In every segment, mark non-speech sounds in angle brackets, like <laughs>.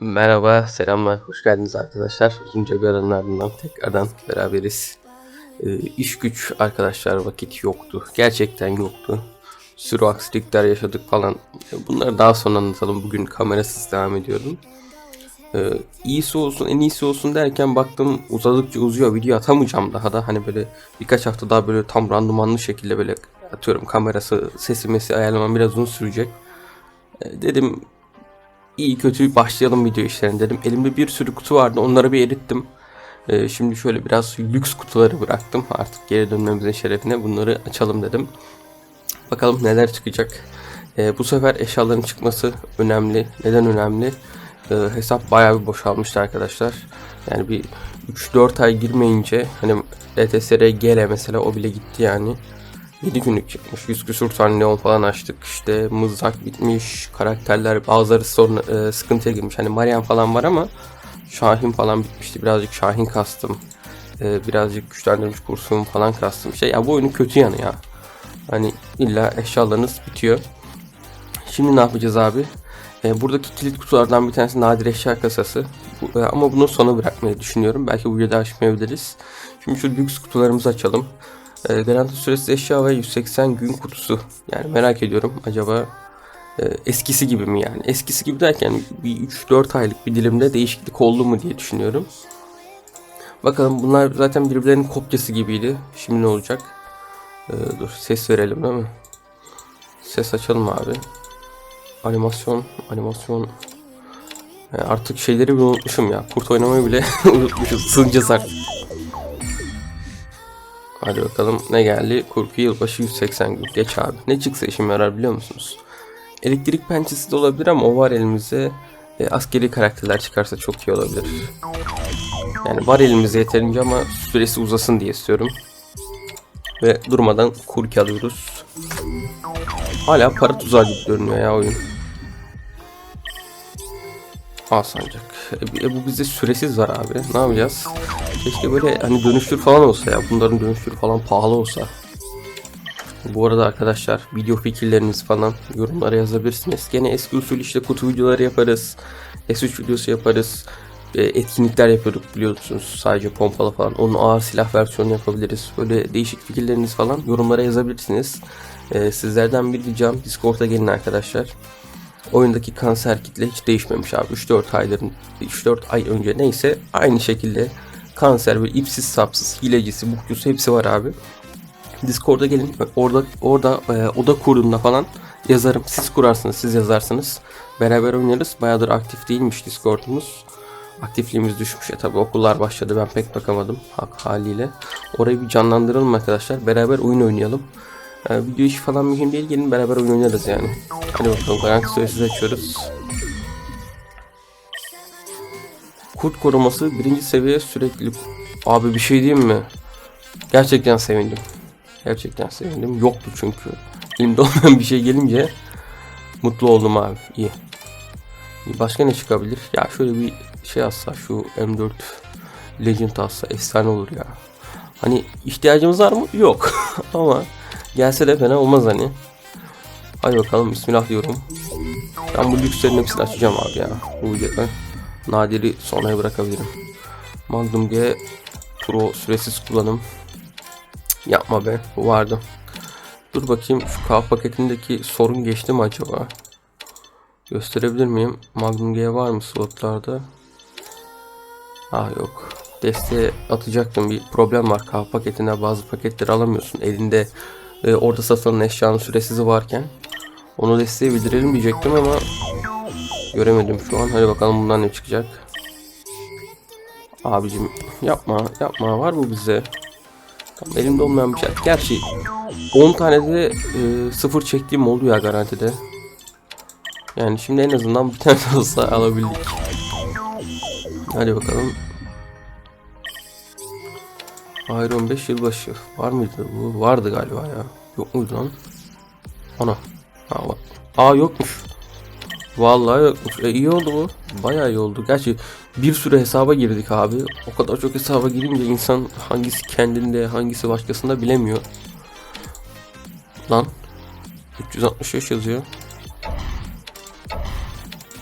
Merhaba, selamlar, hoş geldiniz arkadaşlar. Uzunca bir aranın ardından tekrardan beraberiz. Ee, iş güç arkadaşlar vakit yoktu. Gerçekten yoktu. Sürü aksilikler yaşadık falan. Bunları daha sonra anlatalım. Bugün kamerasız devam ediyorum. Ee, iyisi olsun, en iyisi olsun derken baktım uzadıkça uzuyor. Video atamayacağım daha da. Hani böyle birkaç hafta daha böyle tam randımanlı şekilde böyle atıyorum kamerası, sesi mesi ayarlamam biraz uzun sürecek. Dedim iyi kötü başlayalım video işlerine dedim. Elimde bir sürü kutu vardı onları bir erittim. Ee, şimdi şöyle biraz lüks kutuları bıraktım. Artık geri dönmemizin şerefine bunları açalım dedim. Bakalım neler çıkacak. Ee, bu sefer eşyaların çıkması önemli. Neden önemli? Ee, hesap bayağı bir boşalmıştı arkadaşlar. Yani bir 3-4 ay girmeyince hani ETSR GL mesela o bile gitti yani. 7 günlük çıkmış. 100 küsur tane neon falan açtık. İşte mızrak bitmiş. Karakterler bazıları sorun e, sıkıntıya girmiş. Hani Marian falan var ama Şahin falan bitmişti. Birazcık Şahin kastım. E, birazcık güçlendirmiş kursum falan kastım. Şey ya bu oyunun kötü yanı ya. Hani illa eşyalarınız bitiyor. Şimdi ne yapacağız abi? E, buradaki kilit kutulardan bir tanesi nadir eşya kasası. Bu, e, ama bunu sona bırakmayı düşünüyorum. Belki bu videoda açmayabiliriz. Şimdi şu lüks kutularımızı açalım. E, garanti süresi eşya ve 180 gün kutusu. Yani merak ediyorum acaba e, eskisi gibi mi yani? Eskisi gibi derken bir 3-4 aylık bir dilimde değişiklik oldu mu diye düşünüyorum. Bakalım bunlar zaten birbirlerinin kopyası gibiydi. Şimdi ne olacak? E, dur ses verelim değil mi? Ses açalım abi. Animasyon, animasyon. E, artık şeyleri bile unutmuşum ya. Kurt oynamayı bile <laughs> unutmuşuz. Sığınacağız artık. Hadi bakalım ne geldi? Kurgu yılbaşı 180 gün. Geç abi. Ne çıksa işime yarar biliyor musunuz? Elektrik pençesi de olabilir ama o var elimizde. E, askeri karakterler çıkarsa çok iyi olabilir. Yani var elimizde yeterince ama süresi uzasın diye istiyorum. Ve durmadan kurki alıyoruz. Hala para tuzağı gibi görünüyor ya oyun. Al sancak. E, bu bize süresiz var abi. Ne yapacağız? Keşke böyle hani dönüştür falan olsa ya. Bunların dönüştürü falan pahalı olsa. Bu arada arkadaşlar video fikirleriniz falan yorumlara yazabilirsiniz. Gene eski usul işte kutu videoları yaparız. S3 videosu yaparız. E, etkinlikler yapıyorduk biliyorsunuz. Sadece pompalı falan. Onun ağır silah versiyonu yapabiliriz. Böyle değişik fikirleriniz falan yorumlara yazabilirsiniz. E, sizlerden bir ricam Discord'a gelin arkadaşlar. Oyundaki kanser kitle hiç değişmemiş abi. 3-4 ayların 3-4 ay önce neyse aynı şekilde kanser ve ipsiz sapsız hilecisi, bukçusu hepsi var abi. Discord'a gelin. Orada orada e, oda kurduğunda falan yazarım. Siz kurarsınız, siz yazarsınız. Beraber oynarız. Bayağıdır aktif değilmiş Discord'umuz. Aktifliğimiz düşmüş ya tabi okullar başladı ben pek bakamadım hak haliyle. Orayı bir canlandıralım arkadaşlar. Beraber oyun oynayalım. Ee, video işi falan mühim değil gelin beraber oyun oynarız yani. Hadi bakalım garanti süresiz açıyoruz. Kurt koruması birinci seviye sürekli... Abi bir şey diyeyim mi? Gerçekten sevindim. Gerçekten sevindim. Yoktu çünkü. Elimde <laughs> olmayan bir şey gelince mutlu oldum abi. İyi. Başka ne çıkabilir? Ya şöyle bir şey alsa şu M4 Legend alsa efsane olur ya. Hani ihtiyacımız var mı? Yok. <laughs> Ama gelse de fena olmaz hani. Hadi bakalım bismillah diyorum. Ben bu lükslerin hepsini açacağım abi ya. Bu videoda nadiri sonraya bırakabilirim. Magnum G Pro süresiz kullanım. Yapma be bu vardı. Dur bakayım şu kahve paketindeki sorun geçti mi acaba? Gösterebilir miyim? Magnum G var mı slotlarda? Ah yok. Desteğe atacaktım bir problem var. Kahve paketinde bazı paketleri alamıyorsun. Elinde e, orada satılan eşyanın süresizi varken. Onu desteğe bildirelim diyecektim ama göremedim şu an. Hadi bakalım bundan ne çıkacak. Abicim yapma yapma var bu bize. Tamam, elimde olmayan bir şey. Gerçi 10 tane de e, sıfır çektiğim oldu ya garantide. Yani şimdi en azından bir tane olsa alabildik. Hadi bakalım. Hayır 15 yılbaşı. Var mıydı bu? Vardı galiba ya. Yok muydu lan? Ana. Ha, var. Aa yokmuş. Vallahi yokmuş. E iyi oldu bu. Bayağı iyi oldu. Gerçi bir sürü hesaba girdik abi. O kadar çok hesaba girince insan hangisi kendinde hangisi başkasında bilemiyor. Lan. 365 yazıyor.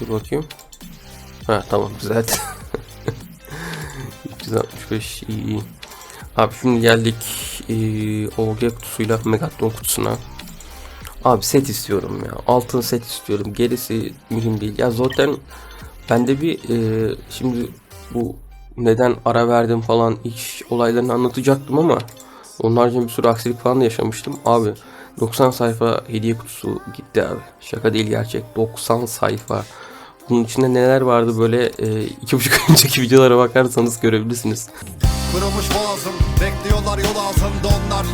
Dur bakayım. Ha tamam güzeldi. 365 <laughs> iyi iyi. Abi şimdi geldik eee OG kutusuyla Megatron kutusuna. Abi set istiyorum ya. Altın set istiyorum. Gerisi mühim değil. Ya zaten bende bir eee, şimdi bu neden ara verdim falan iş olaylarını anlatacaktım ama haricinde bir sürü aksilik falan da yaşamıştım. Abi 90 sayfa hediye kutusu gitti abi. Şaka değil gerçek. 90 sayfa. Bunun içinde neler vardı böyle e, iki buçuk önceki videolara bakarsanız görebilirsiniz. Kırılmış boğazım Bekliyorlar yol altında onlar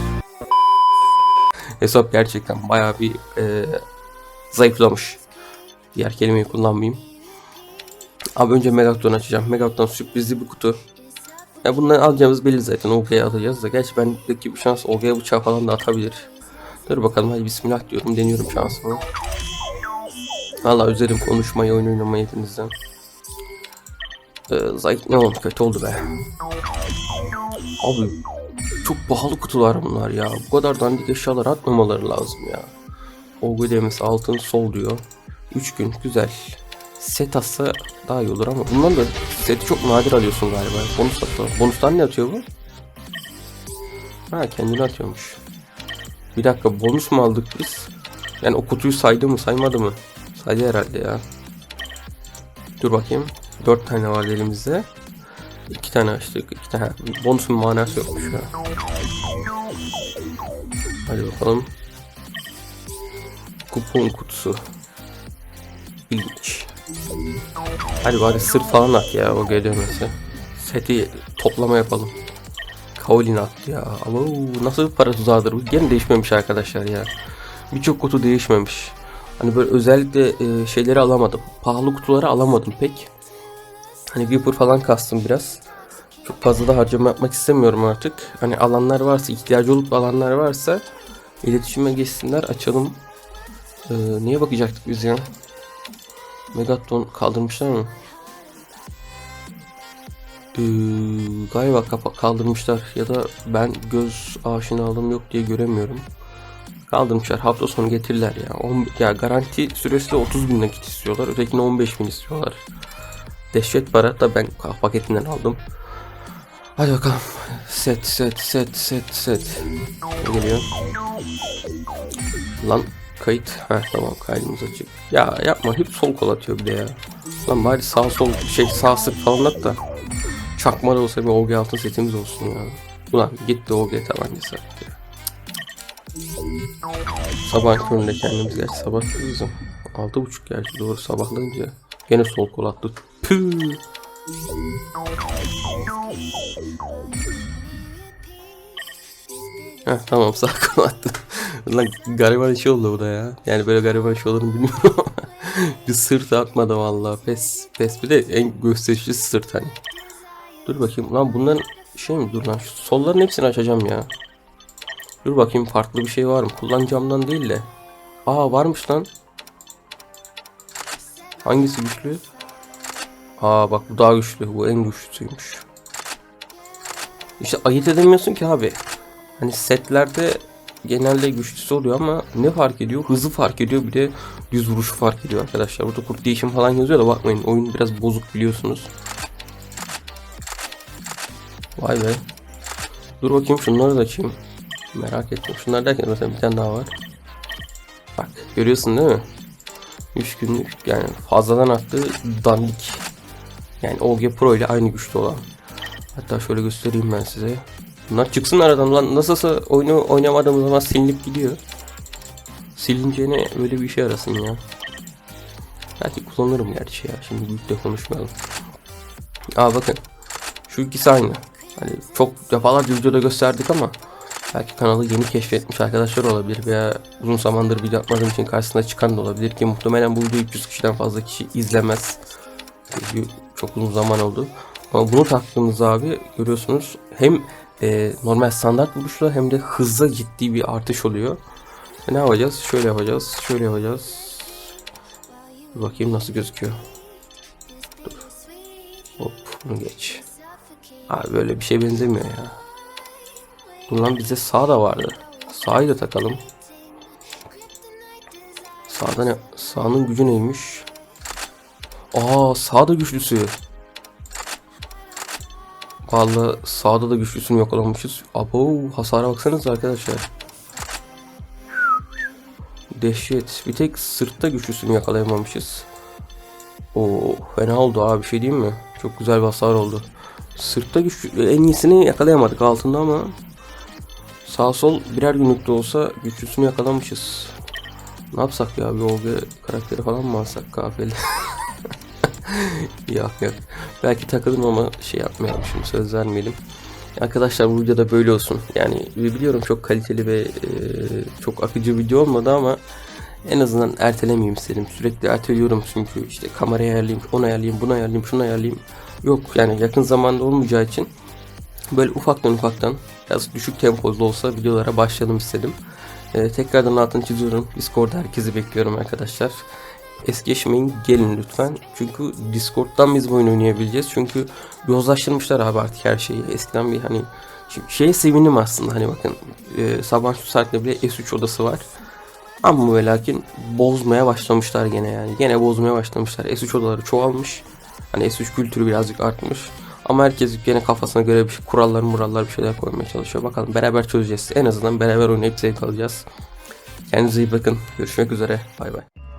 Hesap gerçekten bayağı bir e, zayıflamış. Diğer kelimeyi kullanmayayım. Abi önce Megatron açacağım. Megatron sürprizli bir kutu. Ya bundan alacağımız belli zaten. OG'ye atacağız da. Gerçi bendeki bu şans OG'ye bıçağı falan da atabilir. Dur bakalım hadi bismillah diyorum. Deniyorum şansımı. Valla üzerim konuşmayı, oyun oynamayı hepinizden. Ee, ne oldu? Kötü oldu be. Abi çok pahalı kutular bunlar ya. Bu kadar dandik eşyalar atmamaları lazım ya. Olgu demesi altın sol diyor. 3 gün güzel. Set atsa daha iyi olur ama bundan da seti çok nadir alıyorsun galiba. Bonus atıyor. Bonustan ne atıyor bu? Ha kendini atıyormuş. Bir dakika bonus mu aldık biz? Yani o kutuyu saydı mı saymadı mı? Saydı herhalde ya. Dur bakayım. 4 tane var elimizde. 2 tane açtık. 2 tane. Bonusun manası yokmuş ya. Hadi bakalım. Kupon kutusu. İlginç. Hadi bari sır falan at ya o gelmesi. Seti toplama yapalım. Kaolin attı ya. Ama nasıl bir para tuzağıdır bu? Gene değişmemiş arkadaşlar ya. Birçok kutu değişmemiş. Hani böyle özellikle e, şeyleri alamadım. Pahalı kutuları alamadım pek. Hani Viper falan kastım biraz. Çok fazla da harcama yapmak istemiyorum artık. Hani alanlar varsa, ihtiyacı olup alanlar varsa iletişime geçsinler, açalım. Ee, neye bakacaktık biz ya? Megatron kaldırmışlar mı? Ee, galiba kaldırmışlar ya da ben göz aşinalığım yok diye göremiyorum. Kaldırmışlar. Hafta sonu getirirler ya. On, ya garanti süresi de 30 bin nakit istiyorlar. Ötekine 15 bin istiyorlar. Dehşet para da ben paketinden aldım. Hadi bakalım. Set set set set set. Geliyor? Lan kayıt. Ha tamam kaydımız açık. Ya yapma hep sol kol atıyor bir de ya. Lan bari sağ sol şey sağ sırt falan at da. Çakma da olsa bir OG altın setimiz olsun ya. Ulan gitti OG tabancası. attı ya. Sabah köründe kendimiz gerçi sabah kızım. Altı buçuk gerçi doğru sabahlayınca. Gene sol kol attı. Püh. Heh, tamam <laughs> sağ kol attı. Lan gariban işi oldu bu da ya. Yani böyle gariban işi olur mu bilmiyorum <laughs> bir sırt atmadı vallahi. Pes. Pes bir de en gösterişli sırt hani. Dur bakayım. Lan bunların şey mi? Dur lan şu solların hepsini açacağım ya. Dur bakayım farklı bir şey var mı? Kullanacağımdan değil de. Aa varmış lan. Hangisi güçlü? Aa bak bu daha güçlü. Bu en güçlüsüymüş. İşte ayırt edemiyorsun ki abi. Hani setlerde genelde güçlüsü oluyor ama ne fark ediyor? Hızı fark ediyor bir de düz vuruşu fark ediyor arkadaşlar. Burada kurt değişim falan yazıyor da bakmayın oyun biraz bozuk biliyorsunuz. Vay be. Dur bakayım şunları da açayım. Merak ettim. Şunlar derken zaten bir tane daha var. Bak görüyorsun değil mi? 3 günlük yani fazladan attığı dandik. Yani OG Pro ile aynı güçte olan. Hatta şöyle göstereyim ben size. Bunlar çıksın aradan lan nasılsa oyunu oynamadığımız zaman silinip gidiyor. Silineceğine böyle bir şey arasın ya. Belki kullanırım gerçi ya. Şimdi büyük de konuşmayalım. Aa bakın. Şu ikisi aynı. Hani çok defalarca videoda gösterdik ama belki kanalı yeni keşfetmiş arkadaşlar olabilir veya uzun zamandır video atmadığım için karşısına çıkan da olabilir ki muhtemelen bu videoyu 300 kişiden fazla kişi izlemez. Çok uzun zaman oldu. Ama bunu taktığımız abi görüyorsunuz hem e, normal standart vuruşla hem de hızla ciddi bir artış oluyor. E, ne yapacağız? Şöyle yapacağız. Şöyle yapacağız. Bir bakayım nasıl gözüküyor. Dur. Hop bunu geç. Abi böyle bir şey benzemiyor ya. Bundan bize sağ da vardı. Sağı da takalım. Sağda ne? Sağının gücü neymiş? Aa sağda güçlüsü. Vallahi sağda da güçlüsünü yakalamışız. Abo hasara baksanız arkadaşlar. Dehşet. Bir tek sırtta güçlüsünü yakalayamamışız. Oo fena oldu abi bir şey diyeyim mi? Çok güzel bir hasar oldu. Sırtta güçlü en iyisini yakalayamadık altında ama sağ sol birer günlük de olsa güçlüsünü yakalamışız. Ne yapsak ya bir Olga karakteri falan mı alsak kafeli? <laughs> <laughs> yok yok. Belki takılırım ama şey yapmayalım şimdi söz vermeyelim. Arkadaşlar bu videoda böyle olsun. Yani biliyorum çok kaliteli ve e, çok akıcı video olmadı ama en azından ertelemeyeyim istedim. Sürekli erteliyorum çünkü işte kamerayı ayarlayayım, onu ayarlayayım, bunu ayarlayayım, şunu ayarlayayım. Yok yani yakın zamanda olmayacağı için böyle ufaktan ufaktan biraz düşük tempolu olsa videolara başlayalım istedim. Ee, tekrardan altını çiziyorum. Discord'da herkesi bekliyorum arkadaşlar. Es geçmeyin gelin lütfen. Çünkü Discord'dan biz bu oyunu oynayabileceğiz. Çünkü yozlaştırmışlar abi artık her şeyi. Eskiden bir hani şimdi şeye sevindim aslında hani bakın e, sabah şu saatte bile S3 odası var. Ama ve lakin bozmaya başlamışlar gene yani. Gene bozmaya başlamışlar. S3 odaları çoğalmış. Hani S3 kültürü birazcık artmış. Ama herkes gene kafasına göre bir şey, kurallar murallar bir şeyler koymaya çalışıyor. Bakalım beraber çözeceğiz. En azından beraber oynayıp zevk alacağız. Kendinize iyi bakın. Görüşmek üzere. Bay bay.